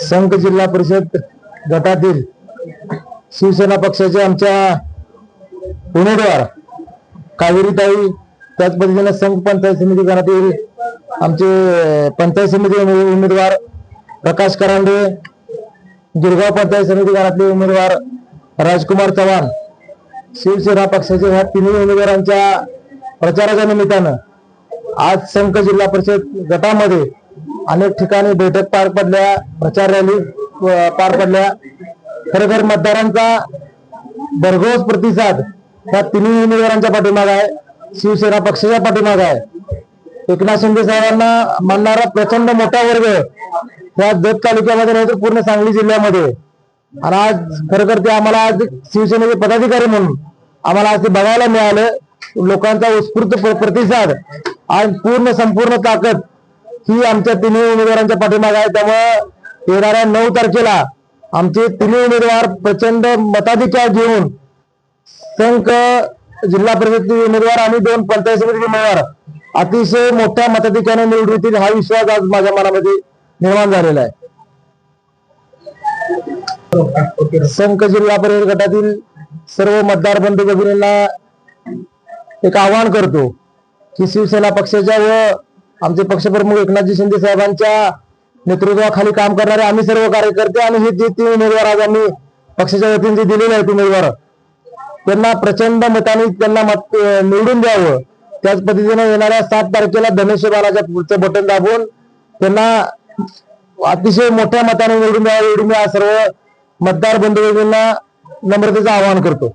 संघ जिल्हा परिषद गटातील शिवसेना पक्षाचे आमच्या उमेदवार कावेरीताई त्याच पद्धतीने संघ पंचायत समिती गणातील आमचे पंचायत समिती उमे- उमेदवार प्रकाश करांडे गिरगाव पंचायत समिती गणातले उमेदवार राजकुमार चव्हाण शिवसेना पक्षाचे ह्या तिन्ही उमेदवारांच्या प्रचाराच्या निमित्तानं आज संघ जिल्हा परिषद गटामध्ये अनेक ठिकाणी बैठक पार पडल्या प्रचार रॅली पार पडल्या. खरोखर मतदारांचा भरघोस प्रतिसाद या तिन्ही उमेदवारांच्या पाठीमाग आहे. शिवसेना पक्षाच्या पाठीमाग आहे. एकनाथ शिंदे साहेबांना मानणारा प्रचंड मोठा वर्ग या जत तालुक्यामध्ये नाही तर पूर्ण सांगली जिल्ह्यामध्ये. आणि आज खरोखर ते आम्हाला आज शिवसेनेचे पदाधिकारी म्हणून आम्हाला आज ते बघायला मिळालं. लोकांचा उत्स्फूर्त प्रतिसाद आणि पूर्ण संपूर्ण ताकद ही आमच्या तिन्ही उमेदवारांच्या पाठीमागे आहे. त्यामुळे येणाऱ्या नऊ तारखेला आमचे तिन्ही उमेदवार प्रचंड मताधिकार घेऊन संघ जिल्हा परिषद उमेदवार आणि दोन पंचायत समितीचे उमेदवार अतिशय मोठ्या मताधिकाने निवडतील हा विश्वास आज माझ्या मनामध्ये निर्माण झालेला आहे. संघ जिल्हा परिषद गटातील सर्व मतदार बंधू भगिनींना एक आवाहन करतो की शिवसेना पक्षाच्या व आमचे पक्षप्रमुख एकनाथजी शिंदे साहेबांच्या नेतृत्वाखाली काम करणारे आम्ही सर्व कार्यकर्ते आणि हे जे तीन उमेदवार आज आम्ही पक्षाच्या वतीने जे दिलेले आहेत उमेदवार त्यांना प्रचंड मताने त्यांना मत निवडून द्यावं. त्याच पद्धतीने येणाऱ्या सात तारखेला धनुष्यबाणाच्या पुढचं बटन दाबून त्यांना अतिशय मोठ्या मताने निवडून द्यावं एवढी मी सर्व मतदार बंधू नम्रतेचं आवाहन करतो.